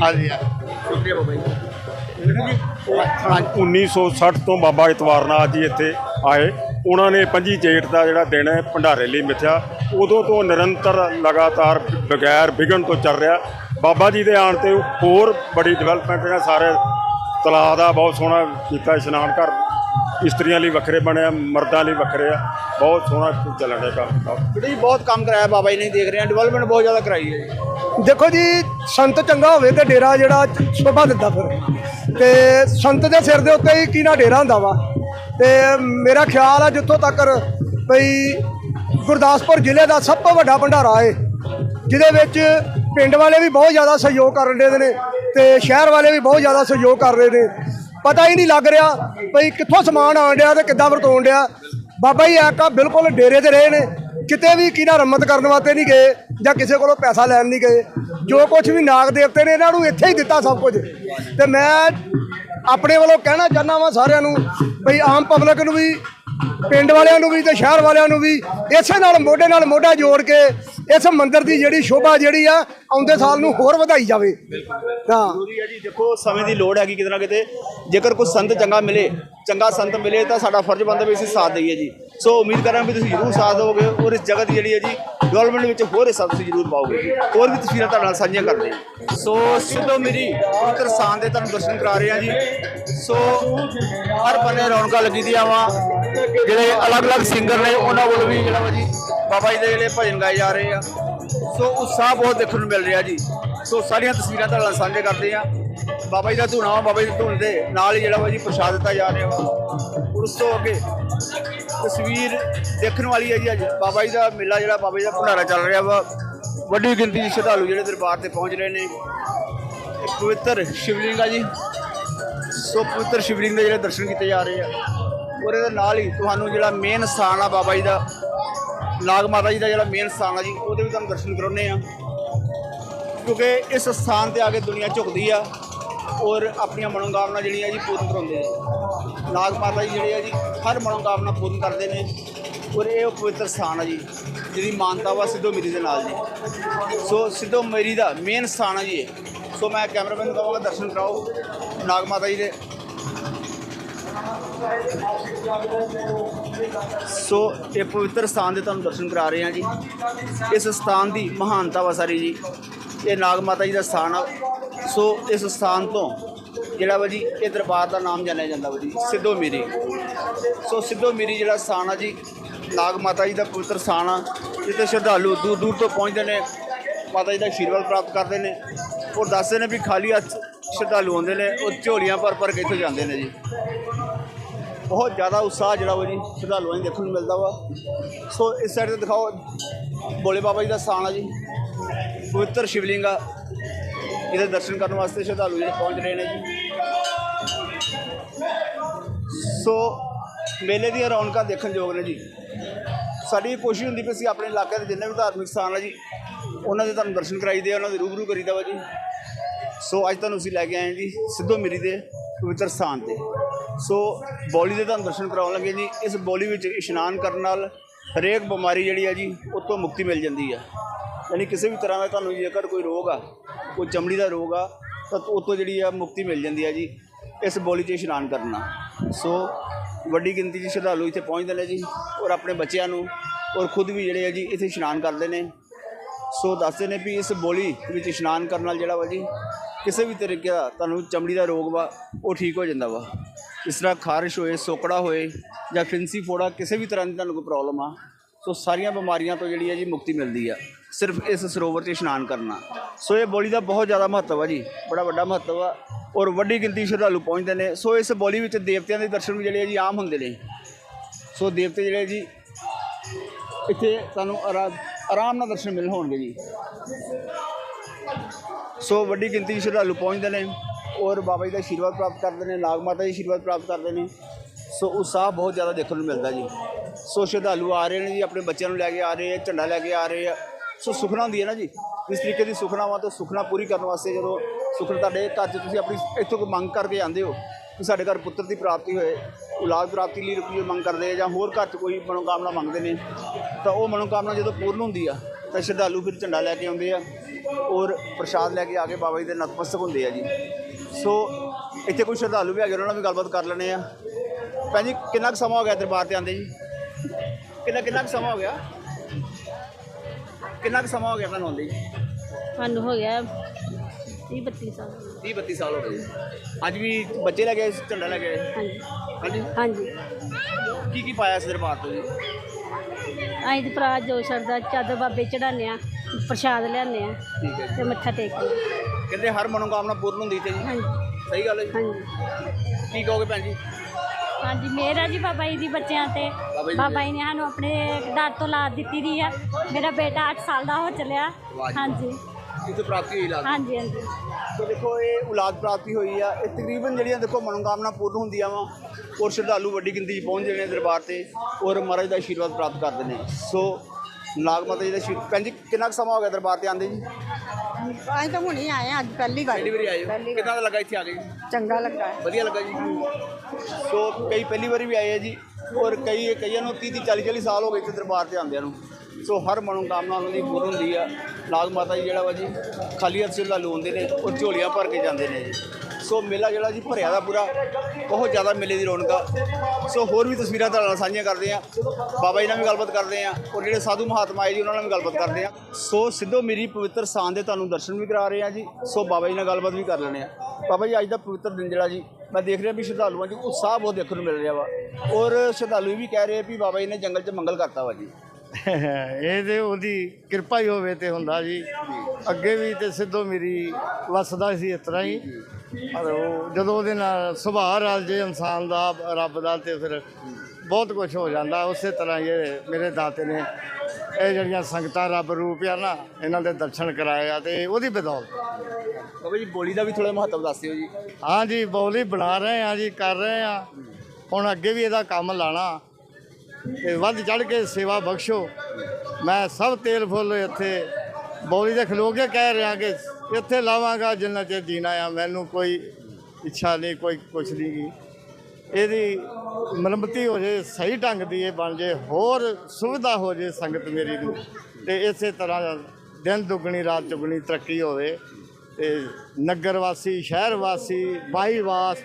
ਹਾਂਜੀ ਹਾਂਜੀ। ਸ਼ੁਕਰੀਆ ਬਾਬਾ ਜੀ। 1960 ਤੋਂ ਬਾਬਾ ਇਤਵਾਰਨਾਥ ਜੀ ਇੱਥੇ ਆਏ। ਉਹਨਾਂ ਨੇ ਪੰਜੀ ਜੇਠ ਦਾ ਜਿਹੜਾ ਦਿਨ ਹੈ ਭੰਡਾਰੇ ਲਈ ਮਿੱਥਿਆ। ਉਦੋਂ ਤੋਂ ਨਿਰੰਤਰ ਲਗਾਤਾਰ ਬਗੈਰ ਵਿਘਨ ਤੋਂ ਚੱਲ ਰਿਹਾ। ਬਾਬਾ ਜੀ ਦੇ ਆਉਣ ਤੇ ਹੋਰ ਬੜੀ ਡਿਵੈਲਪਮੈਂਟ ਹੈ ਸਾਰੇ ਤਲਾਅ ਦਾ ਬਹੁਤ ਸੋਹਣਾ ਕੀਤਾ ਇਸ਼ਨਾਨ ਘਰ ਇਸਤਰੀਆਂ ਲਈ ਵੱਖਰੇ ਬਣਿਆ ਮਰਦਾਂ ਲਈ ਵੱਖਰੇ ਆ। ਬਹੁਤ ਸੋਹਣਾ ਚੱਲਣ ਰਿਹਾ ਕੰਮ ਜੀ ਬਹੁਤ ਕੰਮ ਕਰਾਇਆ ਬਾਬਾ ਜੀ ਨੇ ਦੇਖ ਰਹੇ ਹਾਂ ਡਿਵੈਲਪਮੈਂਟ ਬਹੁਤ ਜ਼ਿਆਦਾ ਕਰਾਈ ਹੈ ਦੇਖੋ ਜੀ ਸੰਤ ਚੰਗਾ ਹੋਵੇ ਤੇ ਡੇਰਾ ਜਿਹੜਾ ਸ਼ੋਭਾ ਦਿੰਦਾ ਫਿਰ। ਤੇ ਸੰਤ ਦੇ ਸਿਰ ਦੇ ਉੱਤੇ ਹੀ ਕੀਨਾ ਡੇਰਾ ਹੁੰਦਾ ਵਾ। ਤੇ ਮੇਰਾ ਖਿਆਲ ਆ ਜਿੱਥੋਂ ਤੱਕ ਬਈ ਗੁਰਦਾਸਪੁਰ ਜ਼ਿਲ੍ਹੇ ਦਾ ਸਭ ਤੋਂ ਵੱਡਾ ਭੰਡਾਰਾ ਏ, ਜਿਹਦੇ ਵਿੱਚ ਪਿੰਡ ਵਾਲੇ ਵੀ ਬਹੁਤ ਜ਼ਿਆਦਾ ਸਹਿਯੋਗ ਕਰ ਰਹੇ ਨੇ ਤੇ ਸ਼ਹਿਰ ਵਾਲੇ ਵੀ ਬਹੁਤ ਜ਼ਿਆਦਾ ਸਹਿਯੋਗ ਕਰ ਰਹੇ ਨੇ। ਪਤਾ ਹੀ ਨਹੀਂ ਲੱਗ ਰਿਹਾ ਬਈ ਕਿੱਥੋਂ ਸਮਾਨ ਆਉਣ ਡਿਆ ਤੇ ਕਿੱਦਾਂ ਵਰਤੋਣ ਡਿਆ। ਬਾਬਾ ਜੀ ਆਕਾ ਬਿਲਕੁਲ ਡੇਰੇ ਤੇ ਰਹੇ ਨੇ, ਕਿਤੇ ਵੀ ਕਿਹਨਾਂ ਰਮਤ ਕਰਨ ਵਾਸਤੇ ਨਹੀਂ ਗਏ ਜਾਂ ਕਿਸੇ ਕੋਲੋਂ ਪੈਸਾ ਲੈਣ ਨਹੀਂ ਗਏ। ਜੋ ਕੁਝ ਵੀ ਨਾਗ ਦੇਵਤੇ ਨੇ ਇਹਨਾਂ ਨੂੰ ਇੱਥੇ ਹੀ ਦਿੱਤਾ ਸਭ ਕੁਝ। ਤੇ ਮੈਂ ਆਪਣੇ ਵੱਲੋਂ ਕਹਿਣਾ ਚਾਹੁੰਦਾ ਵਾਂ ਸਾਰਿਆਂ ਨੂੰ ਬਈ ਆਮ ਪਬਲਿਕ ਨੂੰ ਵੀ ਪਿੰਡ ਵਾਲਿਆਂ ਨੂੰ ਵੀ ਤੇ ਸ਼ਹਿਰ ਵਾਲਿਆਂ ਨੂੰ ਵੀ ਇਸੇ ਨਾਲ ਮੋਢੇ ਨਾਲ ਮੋਢਾ ਜੋੜ ਕੇ ਇਸ ਮੰਦਿਰ ਦੀ ਜਿਹੜੀ ਸ਼ੋਭਾ ਜਿਹੜੀ ਆ ਆਉਂਦੇ ਸਾਲ ਨੂੰ ਹੋਰ ਵਧਾਈ ਜਾਵੇ। ਹਾਂ ਜ਼ਰੂਰੀ ਹੈ ਜੀ ਦੇਖੋ ਸਮੇਂ ਦੀ ਲੋੜ ਹੈਗੀ ਕਿਤੇ ਨਾ ਕਿਤੇ। ਜੇਕਰ ਕੋਈ ਸੰਤ ਚੰਗਾ ਮਿਲੇ ਚੰਗਾ ਸੰਤ ਮਿਲੇ ਤਾਂ ਸਾਡਾ ਫਰਜ਼ ਬਣਦਾ ਵੀ ਅਸੀਂ ਸਾਥ ਦਈਏ ਜੀ। ਸੋ ਉਮੀਦ ਕਰਾਂ ਵੀ ਤੁਸੀਂ ਜ਼ਰੂਰ ਸਾਥ ਦਿਓਗੇ ਔਰ ਇਸ ਜਗ੍ਹਾ ਦੀ ਜਿਹੜੀ ਹੈ ਜੀ ਡਿਵੈਲਪਮੈਂਟ ਵਿੱਚ ਹੋਰ ਹਿੱਸਾ ਤੁਸੀਂ ਜ਼ਰੂਰ ਪਾਓਗੇ। ਹੋਰ ਵੀ ਤਸਵੀਰਾਂ ਤੁਹਾਡੇ ਨਾਲ ਸਾਂਝੀਆਂ ਕਰਦੇ ਸੋ ਸਿੱਧੋ ਮੇਰੀ ਪਵਿੱਤਰ ਸਥਾਨ ਦੇ ਤੁਹਾਨੂੰ ਦਰਸ਼ਨ ਕਰਾ ਰਹੇ ਹਾਂ ਜੀ। ਸੋ ਹਰ ਬੰਨੇ ਰੌਣਕਾਂ ਲੱਗੀ ਦੀਆਂ ਵਾ। ਜਿਹੜੇ ਅਲੱਗ-ਅਲੱਗ ਸਿੰਗਰ ਨੇ, ਉਹਨਾਂ ਵੱਲੋਂ ਵੀ ਜਿਹੜਾ ਵਾ ਜੀ ਬਾਬਾ ਜੀ ਦੇ ਜਿਹੜੇ ਭਜਨ ਗਾਏ ਜਾ ਰਹੇ ਆ। ਸੋ ਉਤਸ਼ਾਹ ਬਹੁਤ ਦੇਖਣ ਨੂੰ ਮਿਲ ਰਿਹਾ ਜੀ। ਸੋ ਸਾਰੀਆਂ ਤਸਵੀਰਾਂ ਤੁਹਾਡੇ ਨਾਲ ਸਾਂਝੇ ਕਰਦੇ ਆ ਬਾਬਾ ਜੀ ਦਾ ਧੂਣਾ ਵਾ, ਬਾਬਾ ਜੀ ਦੇ ਧੂਣ ਦੇ ਨਾਲ ਹੀ ਜਿਹੜਾ ਵਾ ਜੀ ਪ੍ਰਸ਼ਾਦ ਦਿੱਤਾ ਜਾ ਰਿਹਾ ਵਾ। ਉਸ ਤੋਂ ਅੱਗੇ ਤਸਵੀਰ ਦੇਖਣ ਵਾਲੀ ਹੈ ਜੀ ਅੱਜ। ਬਾਬਾ ਜੀ ਦਾ ਮੇਲਾ ਜਿਹੜਾ, ਬਾਬਾ ਜੀ ਦਾ ਭੰਡਾਰਾ ਚੱਲ ਰਿਹਾ ਵਾ। ਵੱਡੀ ਗਿਣਤੀ 'ਚ ਸ਼ਰਧਾਲੂ ਜਿਹੜੇ ਦਰਬਾਰ ਤੇ ਪਹੁੰਚ ਰਹੇ ਨੇ। ਪਵਿੱਤਰ ਸ਼ਿਵਲਿੰਗ ਆ ਜੀ। ਸੋ ਪਵਿੱਤਰ ਸ਼ਿਵਲਿੰਗ ਦੇ ਜਿਹੜੇ ਦਰਸ਼ਨ ਕੀਤੇ ਜਾ ਰਹੇ ਆ। ਔਰ ਇਹਦੇ ਨਾਲ ਹੀ ਤੁਹਾਨੂੰ ਜਿਹੜਾ ਮੇਨ ਸਥਾਨ ਆ ਬਾਬਾ ਜੀ ਦਾ, ਨਾਗ ਮਾਤਾ ਜੀ ਦਾ ਜਿਹੜਾ ਮੇਨ ਸਥਾਨ ਆ ਜੀ, ਉਹਦੇ ਵੀ ਤੁਹਾਨੂੰ ਦਰਸ਼ਨ ਕਰਾਉਨੇ ਆ। ਕਿਉਂਕਿ ਇਸ ਸਥਾਨ ਤੇ ਆ ਕੇ ਦੁਨੀਆ ਝੁਕਦੀ ਆ। ਔਰ ਆਪਣੀਆਂ ਮਨੋਕਾਮਨਾ ਜਿਹੜੀਆਂ ਜੀ ਪੂਰਨ ਕਰਾਉਂਦੇ ਆ ਨਾਗ ਮਾਤਾ ਜੀ ਜਿਹੜੇ ਆ ਜੀ, ਹਰ ਮਨੋਕਾਮਨਾ ਪੂਰਨ ਕਰਦੇ ਨੇ ਔਰ ਇਹ ਉਹ ਪਵਿੱਤਰ ਸਥਾਨ ਆ ਜੀ, ਜਿਹਦੀ ਮਾਨਤਾ ਵਾ ਸਿੱਧੋ ਮੇਰੀ ਦੇ ਨਾਲ ਜੀ। ਸੋ ਸਿੱਧੋ ਮੇਰੀ ਦਾ ਮੇਨ ਸਥਾਨ ਆ ਜੀ ਇਹ। ਸੋ ਮੈਂ ਕੈਮਰਾਮੈਨ ਨੂੰ ਕਹਾਂਗਾ ਦਰਸ਼ਨ ਕਰਾਓ, ਨਾਗ ਮਾਤਾ ਜੀ ਦੇ। ਸੋ ਇਹ ਪਵਿੱਤਰ ਸਥਾਨ ਦੇ ਤੁਹਾਨੂੰ ਦਰਸ਼ਨ ਕਰਾ ਰਹੇ ਹਾਂ ਜੀ। ਇਸ ਸਥਾਨ ਦੀ ਮਹਾਨਤਾ ਵਾ ਸਾਰੀ ਜੀ। ਇਹ ਨਾਗ ਮਾਤਾ ਜੀ ਦਾ ਸਥਾਨ ਆ। ਸੋ ਇਸ ਸਥਾਨ ਤੋਂ ਜਿਹੜਾ ਵਾ ਜੀ, ਇਹ ਦਰਬਾਰ ਦਾ ਨਾਮ ਜਾਣਿਆ ਜਾਂਦਾ ਵਾ ਜੀ, ਸਿੱਧੋ ਮੀਰੀ। ਸੋ ਸਿੱਧੋ ਮੀਰੀ ਜਿਹੜਾ ਸਥਾਨ ਆ ਜੀ, ਨਾਗ ਮਾਤਾ ਜੀ ਦਾ ਪਵਿੱਤਰ ਸਥਾਨ ਆ, ਜਿੱਥੇ ਸ਼ਰਧਾਲੂ ਦੂਰ ਦੂਰ ਤੋਂ ਪਹੁੰਚਦੇ ਨੇ, ਮਾਤਾ ਜੀ ਦਾ ਆਸ਼ੀਰਵਾਦ ਪ੍ਰਾਪਤ ਕਰਦੇ ਨੇ। ਔਰ ਦੱਸਦੇ ਨੇ ਵੀ ਖਾਲੀ ਹੱਥ ਸ਼ਰਧਾਲੂ ਆਉਂਦੇ ਨੇ, ਉਹ ਝੋਲੀਆਂ ਭਰ ਭਰ ਕੇ ਇੱਥੋਂ ਜਾਂਦੇ ਨੇ ਜੀ। ਬਹੁਤ ਜ਼ਿਆਦਾ ਉਤਸ਼ਾਹ ਜਿਹੜਾ ਵਾ ਜੀ, ਸ਼ਰਧਾਲੂਆਂ ਨੂੰ ਦੇਖਣ ਨੂੰ ਮਿਲਦਾ ਵਾ। ਸੋ ਇਸ ਸਾਈਡ ਤੇ ਦਿਖਾਓ, ਭੋਲੇ ਬਾਬਾ ਜੀ ਦਾ ਸਥਾਨ ਆ ਜੀ, ਪਵਿੱਤਰ ਸ਼ਿਵਲਿੰਗ ਆ। ਇਹਦੇ ਦਰਸ਼ਨ ਕਰਨ ਵਾਸਤੇ ਸ਼ਰਧਾਲੂ ਜਿਹੜੇ ਪਹੁੰਚ ਰਹੇ ਨੇ ਜੀ। ਸੋ ਮੇਲੇ ਦੀਆਂ ਰੌਣਕਾਂ ਦੇਖਣ ਯੋਗ ਨੇ ਜੀ। ਸਾਡੀ ਇਹ ਕੋਸ਼ਿਸ਼ ਹੁੰਦੀ ਵੀ ਅਸੀਂ ਆਪਣੇ ਇਲਾਕੇ ਦੇ ਜਿੰਨੇ ਵੀ ਧਾਰਮਿਕ ਸਥਾਨ ਆ ਜੀ, ਉਹਨਾਂ ਦੇ ਤੁਹਾਨੂੰ ਦਰਸ਼ਨ ਕਰਾਈਦੇ ਆ, ਉਹਨਾਂ ਦੇ ਰੂਬਰੂ ਕਰੀਦਾ ਵਾ ਜੀ। ਸੋ ਅੱਜ ਤੁਹਾਨੂੰ ਅਸੀਂ ਲੈ ਕੇ ਆਏ ਜੀ, ਸਿੱਧੋ ਮੇਰੀ ਦੇ ਪਵਿੱਤਰ ਸਥਾਨ ਤੇ। ਸੋ ਬੌਲੀ ਦੇ ਤੁਹਾਨੂੰ ਦਰਸ਼ਨ ਕਰਾਉਣ ਲੱਗੇ ਜੀ। ਇਸ ਬੌਲੀ ਵਿੱਚ ਇਸ਼ਨਾਨ ਕਰਨ ਨਾਲ ਹਰੇਕ ਬਿਮਾਰੀ ਜਿਹੜੀ ਆ ਜੀ ਉਹ ਤੋਂ ਮੁਕਤੀ ਮਿਲ ਜਾਂਦੀ ਆ। ਯਾਨੀ ਕਿਸੇ ਵੀ ਤਰ੍ਹਾਂ ਦਾ ਤੁਹਾਨੂੰ ਜੇਕਰ ਕੋਈ ਰੋਗ ਆ, ਕੋਈ ਚਮੜੀ ਦਾ ਰੋਗ ਆ, ਤਾਂ ਉਹ ਤੋਂ ਜਿਹੜੀ ਆ ਮੁਕਤੀ ਮਿਲ ਜਾਂਦੀ ਆ ਜੀ, ਇਸ ਬੋਲੀ 'ਚ ਇਸ਼ਨਾਨ ਕਰਨਾ ਸੋ ਵੱਡੀ ਗਿਣਤੀ 'ਚ ਸ਼ਰਧਾਲੂ ਇੱਥੇ ਪਹੁੰਚਦੇ ਨੇ ਜੀ, ਔਰ ਆਪਣੇ ਬੱਚਿਆਂ ਨੂੰ, ਔਰ ਖੁਦ ਵੀ ਜਿਹੜੇ ਆ ਜੀ, ਇੱਥੇ ਇਸ਼ਨਾਨ ਕਰਦੇ ਨੇ। ਸੋ ਦੱਸਦੇ ਨੇ ਵੀ ਇਸ ਬੋਲੀ ਵਿੱਚ ਇਸ਼ਨਾਨ ਕਰਨ ਨਾਲ ਜਿਹੜਾ ਵਾ ਜੀ, ਕਿਸੇ ਵੀ ਤਰੀਕੇ ਦਾ ਤੁਹਾਨੂੰ ਚਮੜੀ ਦਾ ਰੋਗ ਵਾ, ਉਹ ਠੀਕ ਹੋ ਜਾਂਦਾ ਵਾ। ਇਸ ਤਰ੍ਹਾਂ ਖਾਰਿਸ਼ ਹੋਏ, ਸੋਕੜਾ ਹੋਏ ਜਾਂ ਫਿੰਸੀ ਫੋੜਾ, ਕਿਸੇ ਵੀ ਤਰ੍ਹਾਂ ਦੀ ਤੁਹਾਨੂੰ ਕੋਈ ਪ੍ਰੋਬਲਮ ਆ, ਸੋ ਸਾਰੀਆਂ ਬਿਮਾਰੀਆਂ ਤੋਂ ਜਿਹੜੀ ਹੈ ਜੀ ਮੁਕਤੀ ਮਿਲਦੀ ਆ। ਸਿਰਫ ਇਸ ਸਰੋਵਰ 'ਚ ਇਸ਼ਨਾਨ ਕਰਨਾ। ਸੋ ਇਹ ਬੋਲੀ ਦਾ ਬਹੁਤ ਜ਼ਿਆਦਾ ਮਹੱਤਵ ਆ ਜੀ, ਬੜਾ ਵੱਡਾ ਮਹੱਤਵ ਆ ਔਰ ਵੱਡੀ ਗਿਣਤੀ ਸ਼ਰਧਾਲੂ ਪਹੁੰਚਦੇ ਨੇ। ਸੋ ਇਸ ਬੋਲੀ ਵਿੱਚ ਦੇਵਤਿਆਂ ਦੇ ਦਰਸ਼ਨ ਵੀ ਜਿਹੜੇ ਆ ਜੀ ਆਮ ਹੁੰਦੇ ਨੇ। ਸੋ ਦੇਵਤੇ ਜਿਹੜੇ ਜੀ, ਇੱਥੇ ਤੁਹਾਨੂੰ ਆਰਾ- ਆਰਾਮ ਨਾਲ ਦਰਸ਼ਨ ਮਿਲ ਹੋਣਗੇ ਜੀ। ਸੋ ਵੱਡੀ ਗਿਣਤੀ 'ਚ ਸ਼ਰਧਾਲੂ ਪਹੁੰਚਦੇ ਨੇ। ਔਰ ਬਾਬਾ ਜੀ ਦਾ ਆਸ਼ੀਰਵਾਦ ਪ੍ਰਾਪਤ ਕਰਦੇ ਨੇ, ਨਾਗ ਮਾਤਾ ਜੀ ਆਸ਼ੀਰਵਾਦ ਪ੍ਰਾਪਤ ਕਰਦੇ ਨੇ। ਸੋ ਉਤਸ਼ਾਹ ਬਹੁਤ ਜ਼ਿਆਦਾ ਦੇਖਣ ਨੂੰ ਮਿਲਦਾ ਜੀ। ਸੋ ਸ਼ਰਧਾਲੂ ਆ ਰਹੇ ਨੇ ਜੀ, ਆਪਣੇ ਬੱਚਿਆਂ ਨੂੰ ਲੈ ਕੇ ਆ ਰਹੇ ਆ, ਝੰਡਾ ਲੈ ਕੇ ਆ ਰਹੇ ਆ। ਸੋ ਸੁਖਨਾ ਹੁੰਦੀ ਹੈ ਨਾ ਜੀ। ਇਸ ਤਰੀਕੇ ਦੀ ਸੁਖਨਾ ਵਾ ਤਾਂ ਸੁਖਨਾ ਪੂਰੀ ਕਰਨ ਵਾਸਤੇ ਜਦੋਂ ਸੁਖਨ ਤੁਹਾਡੇ ਘਰ 'ਚ ਤੁਸੀਂ ਆਪਣੀ ਇੱਥੋਂ ਕੋਈ ਮੰਗ ਕਰਕੇ ਆਉਂਦੇ ਹੋ ਕਿ ਸਾਡੇ ਘਰ ਪੁੱਤਰ ਦੀ ਪ੍ਰਾਪਤੀ ਹੋਏ, ਔਲਾਦ ਪ੍ਰਾਪਤੀ ਲਈ ਰੁਪਈਏ ਮੰਗ ਕਰਦੇ ਆ ਜਾਂ ਹੋਰ ਘਰ 'ਚ ਕੋਈ ਮਨੋਕਾਮਨਾ ਮੰਗਦੇ ਨੇ, ਤਾਂ ਉਹ ਮਨੋਕਾਮਨਾ ਜਦੋਂ ਪੂਰਨ ਹੁੰਦੀ ਆ, ਤਾਂ ਸ਼ਰਧਾਲੂ ਫਿਰ ਝੰਡਾ ਲੈ ਕੇ ਆਉਂਦੇ ਆ ਔਰ ਪ੍ਰਸ਼ਾਦ ਲੈ ਕੇ ਆ ਕੇ ਬਾਬਾ ਜੀ ਦੇ ਨਤਮਸਤਕ ਹੁੰਦੇ ਆ ਜੀ। ਸੋ ਇੱਥੇ ਕੋਈ ਸ਼ਰਧਾਲੂ ਵੀ ਹੈਗੇ ਉਹਨਾਂ ਨਾਲ ਵੀ ਗੱਲਬਾਤ ਕਰ ਲੈਣੇ ਆ। ਭੈਣ ਜੀ ਕਿੰਨਾ ਕੁ ਸਮਾਂ ਹੋ ਗਿਆ ਦਰਬਾਰ ਤੇ ਆਂਦੇ ਜੀ? ਕਿੰਨਾ ਕਿੰਨਾ ਕੁ ਸਮਾਂ ਹੋ ਗਿਆ? ਕਿੰਨਾ ਕੁ ਸਮਾਂ ਹੋ ਗਿਆ ਤੁਹਾਨੂੰ ਆਉਂਦੇ ਜੀ? ਸਾਨੂੰ ਹੋ ਗਿਆ 30 32 ਸਾਲ। 30 32 ਸਾਲ ਹੋ ਗਏ ਅੱਜ ਵੀ ਬੱਚੇ ਲੈ ਗਏ ਝੰਡਾ ਲੈ ਗਏ? ਹਾਂਜੀ। ਹਾਂਜੀ? ਹਾਂਜੀ। ਕੀ ਕੀ ਪਾਇਆ ਇਸ ਦਰਬਾਰ ਤੋਂ ਜੀ? ਅਸੀਂ ਤੇ ਭਰਾ ਜੋ ਸਰਦਾ ਚਾਦਰ ਬਾਬੇ ਚੜਾਉਂਦੇ ਆ ਪ੍ਰਸ਼ਾਦ ਲਿਆਉਂਦੇ ਆ ਤੇ ਮੱਥਾ ਟੇਕਦੇ। ਕਹਿੰਦੇ ਹਰ ਮਨੋਕਾਮਨਾ ਪੂਰਨ ਹੁੰਦੀ ਤੇ ਜੀ। ਹਾਂਜੀ। ਸਹੀ ਗੱਲ ਹੈ ਜੀ। ਹਾਂਜੀ। ਕੀ ਕਹੋਗੇ ਭੈਣ ਜੀ? ਹਾਂਜੀ ਮੇਰਾ ਜੀ ਬਾਬਾ ਜੀ ਦੀ ਬੱਚਿਆਂ ਤੇ ਬਾਬਾ ਜੀ ਬਾਬਾ ਜੀ ਨੇ ਸਾਨੂੰ ਆਪਣੇ ਦਰ ਤੋਂ ਲਾਦ ਦਿੱਤੀ ਦੀ ਆ। ਮੇਰਾ ਬੇਟਾ 8 ਸਾਲ ਦਾ ਹੋ ਚੱਲਿਆ। ਵਾਹ ਜੀ। ਹਾਂਜੀ। ਪ੍ਰਾਪਤੀ ਹੋਈ ਲਾਗ ਹਾਂਜੀ ਹਾਂਜੀ। ਤੋ ਦੇਖੋ ਇਹ ਔਲਾਦ ਪ੍ਰਾਪਤੀ ਹੋਈ ਆ। ਇਹ ਤਕਰੀਬਨ ਜਿਹੜੀਆਂ ਦੇਖੋ ਮਨੋਕਾਮਨਾ ਪੂਰਨ ਹੁੰਦੀਆਂ ਵਾ ਔਰ ਸ਼ਰਧਾਲੂ ਵੱਡੀ ਗਿਣਤੀ 'ਚ ਪਹੁੰਚਦੇ ਨੇ ਦਰਬਾਰ ਤੇ ਔਰ ਮਹਾਰਾਜ ਦਾ ਆਸ਼ੀਰਵਾਦ ਪ੍ਰਾਪਤ ਕਰਦੇ ਨੇ। ਸੋ ਨਾਗ ਮਾਤਾ ਜੀ ਦਾ ਆਸ਼ੀਰਵਾਦ ਭੈਣ ਜੀ ਕਿੰਨਾ ਕੁ ਸਮਾਂ ਹੋ ਗਿਆ ਦਰਬਾਰ ਤੇ ਆਂਦੇ ਜੀ? ਅਸੀਂ ਤਾਂ ਹੁਣੇ ਆਏ ਹਾਂ ਅੱਜ ਪਹਿਲੀ ਪਹਿਲੀ ਵਾਰ ਵਾਰੀ ਆਏ ਹੋ? ਕਿੱਦਾਂ ਦਾ ਲੱਗਾ ਇੱਥੇ ਆ ਕੇ? ਚੰਗਾ ਲੱਗਾ। ਹੈ। ਵਧੀਆ ਲੱਗਾ ਜੀ। ਸੋ ਕਈ ਪਹਿਲੀ ਵਾਰੀ ਵੀ ਆਏ ਆ ਜੀ ਔਰ ਕਈ ਕਈਆਂ ਨੂੰ 30 40 40 ਸਾਲ ਹੋ ਗਏ ਇੱਥੇ ਦਰਬਾਰ ਤੇ ਆਉਂਦਿਆਂ ਨੂੰ। ਸੋ ਹਰ ਮਨੋਕਾਮਨਾ ਉਹਨਾਂ ਦੀ ਪੂਰਨ ਹੁੰਦੀ ਆ। ਨਾਗ ਮਾਤਾ ਜੀ ਜਿਹੜਾ ਵਾ ਜੀ ਖਾਲੀ ਹੱਥ ਸ਼ਰਧਾਲੂ ਆਉਂਦੇ ਨੇ ਉਹ ਝੋਲੀਆਂ ਭਰ ਕੇ ਜਾਂਦੇ ਨੇ ਜੀ। ਸੋ ਮੇਲਾ ਜਿਹੜਾ ਜੀ ਭਰਿਆ ਦਾ ਪੂਰਾ, ਬਹੁਤ ਜ਼ਿਆਦਾ ਮੇਲੇ ਦੀ ਰੌਣਕ ਆ। ਸੋ ਹੋਰ ਵੀ ਤਸਵੀਰਾਂ ਤੁਹਾਡੇ ਨਾਲ ਸਾਂਝੀਆਂ ਕਰਦੇ ਆ ਬਾਬਾ ਜੀ ਨਾਲ ਵੀ ਗੱਲਬਾਤ ਕਰਦੇ ਆ ਔਰ ਜਿਹੜੇ ਸਾਧੂ ਮਹਾਤਮਾ ਆਏ ਜੀ, ਉਹਨਾਂ ਨਾਲ ਵੀ ਗੱਲਬਾਤ ਕਰਦੇ ਆ ਸੋ ਸਿੱਧੋ ਮੇਰੀ ਪਵਿੱਤਰ ਸਥਾਨ ਦੇ ਤੁਹਾਨੂੰ ਦਰਸ਼ਨ ਵੀ ਕਰਾ ਰਹੇ ਆ ਜੀ। ਸੋ ਬਾਬਾ ਜੀ ਨਾਲ ਗੱਲਬਾਤ ਵੀ ਕਰ ਲੈਣੇ ਆ ਬਾਬਾ ਜੀ, ਅੱਜ ਦਾ ਪਵਿੱਤਰ ਦਿਨ ਜਿਹੜਾ ਜੀ, ਮੈਂ ਦੇਖ ਰਿਹਾ ਵੀ ਸ਼ਰਧਾਲੂਆਂ 'ਚ ਉਤਸ਼ਾਹ ਬਹੁਤ ਦੇਖਣ ਨੂੰ ਮਿਲ ਰਿਹਾ ਵਾ। ਔਰ ਸ਼ਰਧਾਲੂ ਇਹ ਵੀ ਕਹਿ ਰਹੇ ਵੀ ਬਾਬਾ ਜੀ ਨੇ ਜੰਗਲ 'ਚ ਮੰਗਲ ਕਰਤਾ ਵਾ ਜੀ। *laughs* ਇਹ ਤੇ ਉਹਦੀ ਕਿਰਪਾ ਹੀ ਹੋਵੇ ਤੇ ਹੁੰਦਾ ਜੀ। ਅੱਗੇ ਵੀ ਤੇ ਸਿੱਧੋ ਮੇਰੀ ਵਸਦਾ ਸੀ ਇਸ ਤਰ੍ਹਾਂ ਹੀ। ਪਰ ਉਹ ਜਦੋਂ ਉਹਦੇ ਨਾਲ ਸੁਭਾਅ ਰਲ ਜੇ ਇਨਸਾਨ ਦਾ ਰੱਬ ਦਾ ਤੇ ਫਿਰ ਬਹੁਤ ਕੁਝ ਹੋ ਜਾਂਦਾ। ਉਸੇ ਤਰ੍ਹਾਂ ਇਹ ਮੇਰੇ ਦਾਤੇ ਨੇ ਇਹ ਜਿਹੜੀਆਂ ਸੰਗਤਾਂ ਰੱਬ ਰੂਪ ਆ ਨਾ ਇਹਨਾਂ ਦੇ ਦਰਸ਼ਨ ਕਰਾਏ ਆ ਤੇ ਉਹਦੀ ਬਦੌਲਤ। ਬਾਬਾ ਜੀ ਬੋਲੀ ਦਾ ਵੀ ਥੋੜਾ ਮਹੱਤਵ ਦੱਸ ਦਿਓ ਜੀ। ਹਾਂ ਜੀ ਬੌਲੀ ਬਣਾ ਰਹੇ ਆ ਜੀ ਕਰ ਰਹੇ ਆ। ਹੁਣ ਅੱਗੇ ਵੀ ਇਹਦਾ ਕੰਮ ਲਾਣਾ। ਤੇ ਵੱਧ ਚੜ ਕੇ ਸੇਵਾ ਬਖਸ਼ੋ। ਮੈਂ ਸਭ ਤੇਲ ਫੁੱਲ ਇੱਥੇ ਬੌਲੀ ਦੇ ਖਲੋ ਕੇ ਕਹਿ ਰਿਹਾ ਕਿ ਇੱਥੇ ਲਾਵਾਂਗਾ ਜਿੰਨਾ ਚਿਰ ਜੀਣਾ ਆ, ਮੈਨੂੰ ਕੋਈ ਇੱਛਾ ਨਹੀਂ, ਕੋਈ ਕੁਛ ਨਹੀਂ ਗੀ। ਇਹਦੀ ਮਰਮਤੀ ਹੋ ਜੇ, ਸਹੀ ਢੰਗ ਦੀ ਇਹ ਬਣ ਜੇ, ਹੋਰ ਸੁਵਿਧਾ ਹੋ ਜੇ ਸੰਗਤ ਮੇਰੀ ਨੂੰ ਤੇ ਇਸੇ ਤਰ੍ਹਾਂ ਦਿਨ ਦੁੱਗਣੀ, ਰਾਤ ਚੁਗਣੀ ਤਰੱਕੀ ਹੋਵੇ। ਤੇ ਨਗਰ ਵਾਸੀ, ਸ਼ਹਿਰ ਵਾਸੀ, ਬਾਈ ਵਾਸ,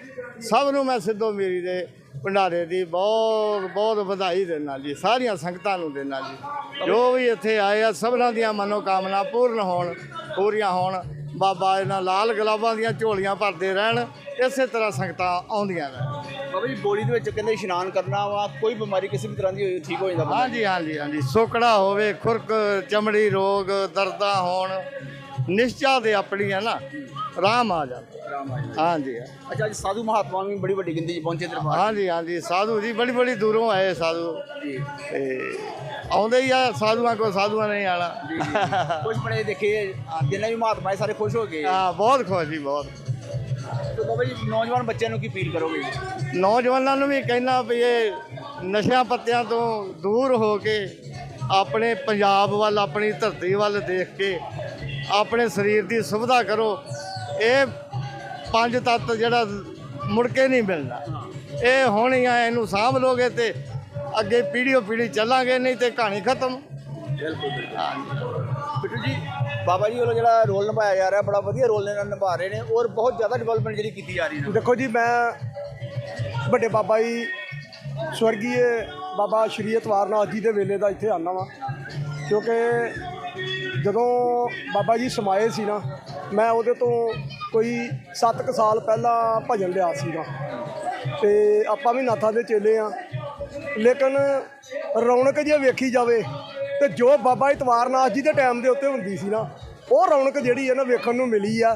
ਸਭ ਨੂੰ ਮੈਂ ਸਿੱਧੋ ਮੇਰੀ ਦੇ ਭੰਡਾਰੇ ਦੀ ਬਹੁਤ ਬਹੁਤ ਵਧਾਈ ਦੇਣਾ ਜੀ, ਸਾਰੀਆਂ ਸੰਗਤਾਂ ਨੂੰ ਦੇਣਾ ਜੀ। ਜੋ ਵੀ ਇੱਥੇ ਆਏ ਆ, ਸਭਨਾਂ ਦੀਆਂ ਮਨੋਕਾਮਨਾ ਪੂਰਨ ਹੋਣ। ਪੂਰੀਆਂ ਹੋਣ। ਬਾਬਾ ਇਹਨਾਂ ਲਾਲ ਗੁਲਾਬਾਂ ਦੀਆਂ ਝੋਲੀਆਂ ਭਰਦੇ ਰਹਿਣ। ਇਸੇ ਤਰ੍ਹਾਂ ਸੰਗਤਾਂ ਆਉਂਦੀਆਂ ਰਹਿਣ ਬਾਬਾ ਜੀ ਬੋਲੀ ਦੇ ਵਿੱਚ ਕਹਿੰਦੇ ਇਸ਼ਨਾਨ ਕਰਨਾ ਵਾ ਕੋਈ ਬਿਮਾਰੀ ਕਿਸੇ ਵੀ ਤਰ੍ਹਾਂ ਦੀ ਹੋਈ ਠੀਕ ਹੋ ਜਾਂਦਾ ਬੰਦਾ। ਹਾਂਜੀ ਹਾਂਜੀ ਹਾਂਜੀ। ਸੋਕੜਾ ਹੋਵੇ ਖੁਰਕ ਚਮੜੀ ਰੋਗ ਦਰਦਾਂ ਹੋਣ ਨਿਸ਼ਚਾ ਦੇ ਆਪਣੀਆਂ ਨਾ। ਆਰਾਮ ਆ ਜਾਂਦਾ ਰਾਮ ਆ ਜੀ। ਹਾਂਜੀ। ਅੱਛਾ ਅੱਜ ਸਾਧੂ ਮਹਾਤਮਾ ਵੀ ਬੜੀ ਵੱਡੀ ਗਿਣਤੀ 'ਚ ਪਹੁੰਚੇ ਦਰਬਾਰ ਹਾਂਜੀ ਹਾਂਜੀ। ਸਾਧੂ ਜੀ ਬੜੀ ਬੜੀ ਦੂਰੋਂ ਆਏ ਸਾਧੂ। ਜੀ। ਤੇ ਆਉਂਦੇ ਹੀ ਆ ਸਾਧੂਆਂ ਕੋ ਸਾਧੂਆਂ ਨਹੀਂ ਆਣਾ। ਜੀ ਕੁਝ ਬੜੇ ਦੇਖੇ ਜਿੰਨੇ ਵੀ ਮਹਾਤਮਾ ਸਾਰੇ ਖੁਸ਼ ਹੋ ਗਏ। ਹਾਂ ਬਹੁਤ ਖੁਸ਼ ਜੀ ਬਹੁਤ। ਤੇ ਬਾਬਾ ਜੀ ਨੌਜਵਾਨ ਬੱਚਿਆਂ ਨੂੰ ਕੀ ਅਪੀਲ ਕਰੋਗੇ? ਨੌਜਵਾਨਾਂ ਨੂੰ ਵੀ ਕਹਿਣਾ ਵੀ ਇਹ ਨਸ਼ਿਆਂ ਪੱਤਿਆਂ ਤੋਂ ਦੂਰ ਹੋ ਕੇ ਆਪਣੇ ਪੰਜਾਬ ਵੱਲ ਆਪਣੀ ਧਰਤੀ ਵੱਲ ਦੇਖ ਕੇ ਆਪਣੇ ਸਰੀਰ ਦੀ ਸੁਵਿਧਾ ਕਰੋ। ਇਹ ਪੰਜ ਤੱਤ ਜਿਹੜਾ ਮੁੜ ਕੇ ਨਹੀਂ ਮਿਲਦਾ ਇਹ ਹੁਣ ਹੀ ਆ ਇਹਨੂੰ ਸਾਂਭ ਲੋਗੇ ਤੇ ਅੱਗੇ ਪੀੜ੍ਹੀਓ ਪੀੜ੍ਹੀ ਚੱਲਾਂਗੇ ਨਹੀਂ ਤੇ ਕਹਾਣੀ ਖਤਮ। ਬਿੱਟੂ ਜੀ ਬਾਬਾ ਜੀ ਵੱਲੋਂ ਜਿਹੜਾ ਰੋਲ ਨਿਭਾਇਆ ਜਾ ਰਿਹਾ ਬੜਾ ਵਧੀਆ ਰੋਲ ਇਹਨਾਂ ਨਿਭਾ ਰਹੇ ਨੇ ਔਰ ਬਹੁਤ ਜ਼ਿਆਦਾ ਡਿਵੈਲਪਮੈਂਟ ਜਿਹੜੀ ਕੀਤੀ ਜਾ ਰਹੀ ਹੈ ਦੇਖੋ ਜੀ ਮੈਂ ਵੱਡੇ ਬਾਬਾ ਜੀ ਸਵਰਗੀਏ ਬਾਬਾ ਸ਼੍ਰੀ ਅਤਵਾਰਨਾਥ ਜੀ ਦੇ ਵੇਲੇ ਦਾ ਇੱਥੇ ਆਨਾ ਵਾਂ। ਕਿਉਂਕਿ ਜਦੋਂ ਬਾਬਾ ਜੀ ਸਮਾਏ ਸੀ ਨਾ, ਮੈਂ ਉਹਦੇ ਤੋਂ ਕੋਈ 7 ਸਾਲ ਪਹਿਲਾਂ ਭਜਨ ਲਿਆ ਸੀਗਾ। ਤੇ ਆਪਾਂ ਵੀ ਨਾਥਾਂ ਦੇ ਚੇਲੇ ਆ। ਲੇਕਿਨ ਰੌਣਕ ਜੇ ਵੇਖੀ ਜਾਵੇ ਤੇ ਜੋ ਬਾਬਾ ਇਤਵਾਰਨਾਥ ਜੀ ਦੇ ਟਾਈਮ ਦੇ ਉੱਤੇ ਹੁੰਦੀ ਸੀ ਨਾ, ਉਹ ਰੌਣਕ ਜਿਹੜੀ ਹੈ ਨਾ ਵੇਖਣ ਨੂੰ ਮਿਲੀ ਆ।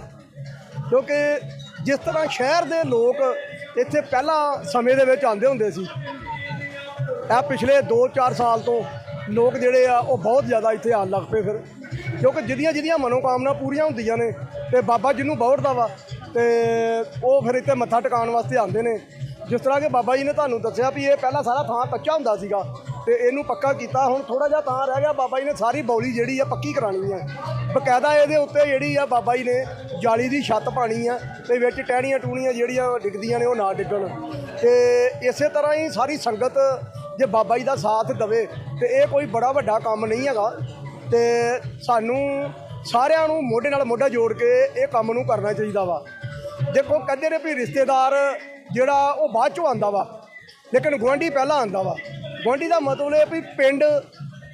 ਕਿਉਂਕਿ ਜਿਸ ਤਰ੍ਹਾਂ ਸ਼ਹਿਰ ਦੇ ਲੋਕ ਇੱਥੇ ਪਹਿਲਾਂ ਸਮੇਂ ਦੇ ਵਿੱਚ ਆਉਂਦੇ ਹੁੰਦੇ ਸੀ, ਇਹ ਪਿਛਲੇ 2-4 ਸਾਲ ਤੋਂ ਲੋਕ ਜਿਹੜੇ ਆ, ਉਹ ਬਹੁਤ ਜ਼ਿਆਦਾ ਇੱਥੇ ਆਉਣ ਲੱਗ ਪਏ ਫਿਰ। ਕਿਉਂਕਿ ਜਿਹਦੀਆਂ ਜਿਹਦੀਆਂ ਮਨੋਕਾਮਨਾ ਪੂਰੀਆਂ ਹੁੰਦੀਆਂ ਨੇ ਤੇ ਬਾਬਾ ਜਿਹਨੂੰ ਬੌੜਦਾ ਵਾ ਤੇ ਉਹ ਫਿਰ ਇੱਥੇ ਮੱਥਾ ਟਿਕਾਉਣ ਵਾਸਤੇ ਆਉਂਦੇ ਨੇ। ਜਿਸ ਤਰ੍ਹਾਂ ਕਿ ਬਾਬਾ ਜੀ ਨੇ ਤੁਹਾਨੂੰ ਦੱਸਿਆ ਵੀ ਇਹ ਪਹਿਲਾਂ ਸਾਰਾ ਥਾਂ ਕੱਚਾ ਹੁੰਦਾ ਸੀਗਾ ਤੇ ਇਹਨੂੰ ਪੱਕਾ ਕੀਤਾ, ਹੁਣ ਥੋੜਾ ਜਿਹਾ ਤਾਂ ਰਹਿ ਗਿਆ, ਬਾਬਾ ਜੀ ਨੇ ਸਾਰੀ ਬੌਲੀ ਜਿਹੜੀ ਆ ਪੱਕੀ ਕਰਾਣੀ ਹੈ ਬਕਾਇਦਾ ਇਹਦੇ ਉੱਤੇ ਜਿਹੜੀ ਆ ਬਾਬਾ ਜੀ ਨੇ ਜਾਲੀ ਦੀ ਛੱਤ ਪਾਣੀ ਆ ਤੇ ਵਿੱਚ ਟਹਿਣੀਆਂ ਟੂਣੀਆਂ ਜਿਹੜੀਆਂ ਡਿੱਗਦੀਆਂ ਨੇ ਉਹ ਨਾ ਡਿੱਗਣ। ਤੇ ਇਸੇ ਤਰ੍ਹਾਂ ਹੀ ਸਾਰੀ ਸੰਗਤ ਜੇ ਬਾਬਾ ਜੀ ਦਾ ਸਾਥ ਦਵੇ ਤੇ ਇਹ ਕੋਈ ਬੜਾ ਵੱਡਾ ਕੰਮ ਨਹੀਂ ਹੈਗਾ। ਤੇ ਸਾਨੂੰ ਸਾਰਿਆਂ ਨੂੰ ਮੋਢੇ ਨਾਲ ਮੋਢਾ ਜੋੜ ਕੇ ਇਹ ਕੰਮ ਨੂੰ ਕਰਨਾ ਚਾਹੀਦਾ ਵਾ। ਦੇਖੋ, ਕਹਿੰਦੇ ਨੇ ਵੀ ਰਿਸ਼ਤੇਦਾਰ ਜਿਹੜਾ ਉਹ ਬਾਅਦ ਚੋਂ ਆਂਦਾ ਵਾ, ਲੇਕਿਨ ਗੁਆਂਢੀ ਪਹਿਲਾਂ ਆਂਦਾ ਵਾ। ਗੁਆਂਢੀ ਦਾ ਮਤਲਬ ਇਹ ਵੀ ਪਿੰਡ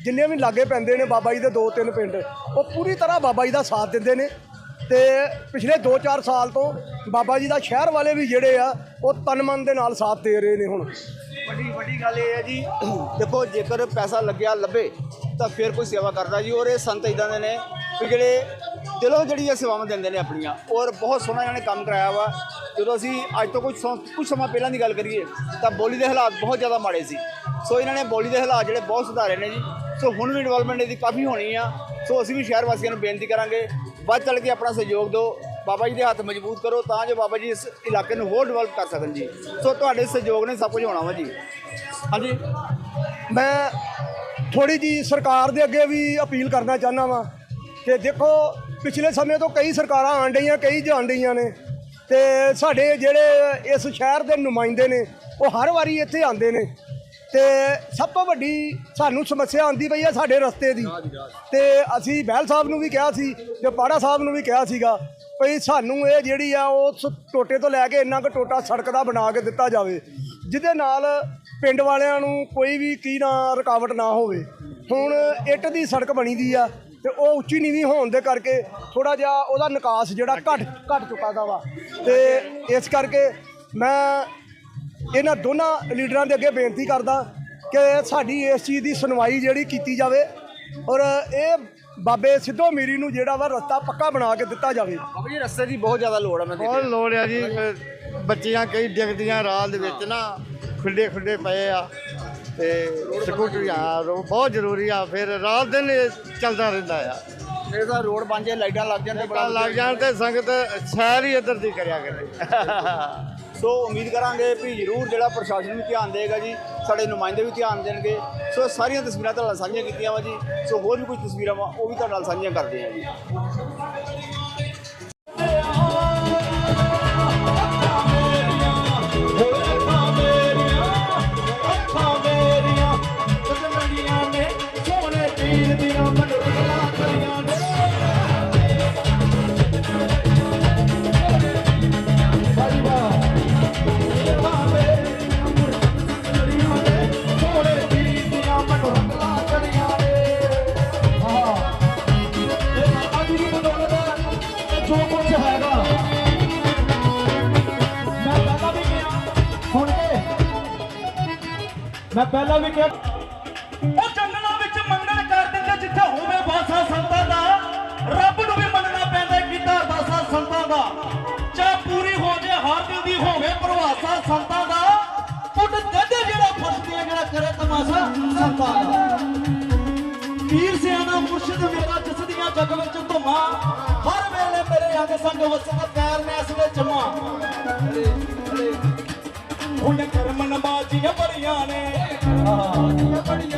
ਜਿੰਨੇ ਵੀ ਲਾਗੇ ਪੈਂਦੇ ਨੇ, ਬਾਬਾ ਜੀ ਦੇ ਦੋ ਤਿੰਨ ਪਿੰਡ, ਉਹ ਪੂਰੀ ਤਰ੍ਹਾਂ ਬਾਬਾ ਜੀ ਦਾ ਸਾਥ ਦਿੰਦੇ ਨੇ। ਤੇ ਪਿਛਲੇ 2-4 ਸਾਲ ਤੋਂ ਬਾਬਾ ਜੀ ਦਾ ਸ਼ਹਿਰ ਵਾਲੇ ਵੀ ਜਿਹੜੇ ਆ, ਉਹ ਤਨ ਮਨ ਦੇ ਨਾਲ ਸਾਥ ਦੇ ਰਹੇ ਨੇ ਹੁਣ। ਵੱਡੀ ਵੱਡੀ ਗੱਲ ਇਹ ਹੈ ਜੀ, ਦੇਖੋ, ਜੇਕਰ ਪੈਸਾ ਲੱਗਿਆ, ਲੱਭੇ, ਤਾਂ ਫਿਰ ਕੋਈ ਸੇਵਾ ਕਰਦਾ ਜੀ। ਔਰ ਇਹ ਸੰਤ ਇਦਾਂ ਦੇ ਨੇ ਵੀ ਜਿਹੜੇ ਦਿਲੋਂ ਜਿਹੜੀ ਇਹ ਸੇਵਾਵਾਂ ਦਿੰਦੇ ਨੇ ਆਪਣੀਆਂ, ਔਰ ਬਹੁਤ ਸੋਹਣਾ ਇਹਨਾਂ ਨੇ ਕੰਮ ਕਰਾਇਆ ਵਾ। ਜਦੋਂ ਅਸੀਂ ਅੱਜ ਤੋਂ ਕੁਝ ਕੁਝ ਸਮਾਂ ਪਹਿਲਾਂ ਦੀ ਗੱਲ ਕਰੀਏ, ਤਾਂ ਬੋਲੀ ਦੇ ਹਾਲਾਤ ਬਹੁਤ ਜ਼ਿਆਦਾ ਮਾੜੇ ਸੀ। ਸੋ ਇਹਨਾਂ ਨੇ ਬੋਲੀ ਦੇ ਹਾਲਾਤ ਜਿਹੜੇ ਬਹੁਤ ਸੁਧਾਰੇ ਨੇ ਜੀ। ਸੋ ਹੁਣ ਵੀ ਡਿਵੈਲਪਮੈਂਟ ਇਹਦੀ ਕਾਫੀ ਹੋਣੀ ਆ। ਸੋ ਅਸੀਂ ਵੀ ਸ਼ਹਿਰ ਵਾਸੀਆਂ ਨੂੰ ਬੇਨਤੀ ਕਰਾਂਗੇ, ਵੱਧ ਚੜ ਕੇ ਆਪਣਾ ਸਹਿਯੋਗ ਦਿਓ। ਬਾਬਾ ਜੀ ਦੇ ਹੱਥ ਮਜ਼ਬੂਤ ਕਰੋ ਤਾਂ ਜੋ ਬਾਬਾ ਜੀ ਇਸ ਇਲਾਕੇ ਨੂੰ ਹੋਰ ਡਿਵੈਲਪ ਕਰ ਸਕਣ ਜੀ। ਸੋ ਤੁਹਾਡੇ ਸਹਿਯੋਗ ਨੇ ਸਭ ਕੁਝ ਹੋਣਾ ਵਾ ਜੀ। ਹਾਂਜੀ। ਮੈਂ ਥੋੜੀ ਜੀ ਸਰਕਾਰ ਦੇ ਅੱਗੇ ਵੀ ਅਪੀਲ ਕਰਨਾ ਚਾਹੁੰਦਾ ਵਾਂ ਕਿ ਦੇਖੋ, ਪਿਛਲੇ ਸਮੇਂ ਤੋਂ ਕਈ ਸਰਕਾਰਾਂ ਆਣ ਡਈਆਂ, ਕਈ ਜਾਣ ਡਈਆਂ ਨੇ। ਤੇ ਸਾਡੇ ਜਿਹੜੇ ਇਸ ਸ਼ਹਿਰ ਦੇ ਨੁਮਾਇੰਦੇ ਨੇ, ਉਹ ਹਰ ਵਾਰੀ ਇੱਥੇ ਆਉਂਦੇ ਨੇ। ਤੇ ਸਭ ਤੋਂ ਵੱਡੀ ਸਾਨੂੰ ਸਮੱਸਿਆ ਆਉਂਦੀ ਪਈ ਹੈ ਸਾਡੇ ਰਸਤੇ ਦੀ। ਤੇ ਅਸੀਂ ਬਹਿਲ ਸਾਹਿਬ ਨੂੰ ਵੀ ਕਿਹਾ ਸੀ ਤੇ ਪਾੜਾ ਸਾਹਿਬ ਨੂੰ ਵੀ ਕਿਹਾ ਸੀਗਾ ਭਈ ਸਾਨੂੰ ਇਹ ਜਿਹੜੀ ਆ ਉਸ ਟੋਟੇ ਤੋਂ ਲੈ ਕੇ ਇੰਨਾ ਕੁ ਟੋਟਾ ਸੜਕ ਦਾ ਬਣਾ ਕੇ ਦਿੱਤਾ ਜਾਵੇ ਜਿਹਦੇ ਨਾਲ ਪਿੰਡ ਵਾਲਿਆਂ ਨੂੰ ਕੋਈ ਵੀ ਕੀ ਨਾ ਰੁਕਾਵਟ ਨਾ ਹੋਵੇ। ਹੁਣ ਇੱਟ ਦੀ ਸੜਕ ਬਣੀ ਦੀ ਆ ਤੇ ਉਹ ਉੱਚੀ ਨੀਵੀਂ ਹੋਣ ਦੇ ਕਰਕੇ ਥੋੜਾ ਜਿਹਾ ਉਹਦਾ ਨਿਕਾਸ ਜਿਹੜਾ ਘਟ ਘਟ ਚੁੱਕਾ ਦਾ ਵਾ। ਤੇ ਇਸ ਕਰਕੇ ਮੈਂ ਇਹਨਾਂ ਦੋਨਾਂ ਲੀਡਰਾਂ ਦੇ ਅੱਗੇ ਬੇਨਤੀ ਕਰਦਾ ਕਿ ਸਾਡੀ ਇਸ ਚੀਜ਼ ਦੀ ਸੁਣਵਾਈ ਜਿਹੜੀ ਕੀਤੀ ਜਾਵੇ ਔਰ ਇਹ ਬਾਬੇ ਸਿੱਧੋ ਮੀਰੀ ਨੂੰ ਜਿਹੜਾ ਵਾ ਰਸਤਾ ਪੱਕਾ ਬਣਾ ਕੇ ਦਿੱਤਾ ਜਾਵੇ। ਬਾਬਾ ਜੀ ਰਸਤੇ ਦੀ ਬਹੁਤ ਜ਼ਿਆਦਾ ਲੋੜ ਹੈ ਮੈਂ ਬਹੁਤ ਲੋੜ ਆ ਜੀ ਬੱਚੀਆਂ ਕਈ ਡਿੱਗਦੀਆਂ ਰਾਹ ਦੇ ਵਿੱਚ ਨਾ ਖੁੱਡੇ ਖੁੱਡੇ ਪਏ ਆ ਤੇ ਸਕੂਟਰੀਆਂ ਰੋ- ਬਹੁਤ ਜ਼ਰੂਰੀ ਆ ਫਿਰ ਰਾਤ ਦਿਨ ਇਹ ਚੱਲਦਾ ਰਹਿੰਦਾ ਆ। ਮੇਰੇ ਦਾ ਰੋਡ ਬਣ ਜਾਏ ਲਾਈਟਾਂ ਲੱਗ ਜਾਣ ਤੇ ਬੜਾ ਲੱਗ ਜਾਣ ਤੇ ਸੰਗਤ ਸੈਰ ਹੀ ਇੱਧਰ ਦੀ ਕਰਿਆ ਕਰੇ। *laughs* ਸੋ ਉਮੀਦ ਕਰਾਂਗੇ ਵੀ ਜ਼ਰੂਰ ਜਿਹੜਾ ਪ੍ਰਸ਼ਾਸਨ ਵੀ ਧਿਆਨ ਦੇਗਾ ਜੀ, ਸਾਡੇ ਨੁਮਾਇੰਦੇ ਵੀ ਧਿਆਨ ਦੇਣਗੇ। ਸੋ ਇਹ ਸਾਰੀਆਂ ਤਸਵੀਰਾਂ ਤੁਹਾਡੇ ਨਾਲ ਸਾਂਝੀਆਂ ਕੀਤੀਆਂ ਵਾ ਜੀ। ਸੋ ਹੋਰ ਵੀ ਕੁਝ ਤਸਵੀਰਾਂ ਵਾ, ਉਹ ਵੀ ਤੁਹਾਡੇ ਨਾਲ ਸਾਂਝੀਆਂ ਕਰਦੇ ਆ ਜੀ। ਪਹਿਲਾਂ ਵੀ ਕਿਹਾ। ਉਹ ਜੰਗਲਾਂ ਵਿੱਚ ਮੰਗਣ ਕਰ ਦਿੰਦੇ ਜਿੱਥੇ ਹੋਵੇ ਵਾਸਾ ਸੰਤਾਂ ਦਾ। ਰੱਬ ਨੂੰ ਵੀ ਮੰਨਣਾ ਪੈਂਦਾ ਕੀਤਾ ਅਰਦਾਸਾ ਸੰਤਾਂ ਦਾ। ਚਾਹ ਪੂਰੀ ਹੋ ਜੇ, ਹਰ ਦਿਲ ਦੀ ਹੋਵੇ, ਪ੍ਰਵਾਸਾ ਸੰਤਾਂ ਦਾ। ਉੱਡ ਗੱਡੇ ਜਿਹੜਾ ਫਸਦੀਆਂ ਜਿਹੜਾ ਕਰੇ ਤਮਾਸ਼ਾ ਸੰਤਾਂ ਦਾ। ਵੀਰ ਸਿਆਣਾ ਮੁਰਸ਼ਿਦ ਮੇਰਾ ਜਿਸ ਜਗ ਵਿੱਚ ਧੁਮਾ ਹਰ ਵੇਲੇ ਮੇਰੇ ਅੰਗ ਸੰਗ ਵਸਦਾ, ਪੈਰ ਮੈਂ ਇਸ ਵਿੱਚ ਜਮਾ। ਹੁਣ ਕਰਮ ਨਮਾਜ਼ੀਆਂ ਬੜੀਆਂ ਨੇ। ਆਹ ਬੜੀਆਂ ਨੇ ਰਸ਼ੀਆਂ ਨੇ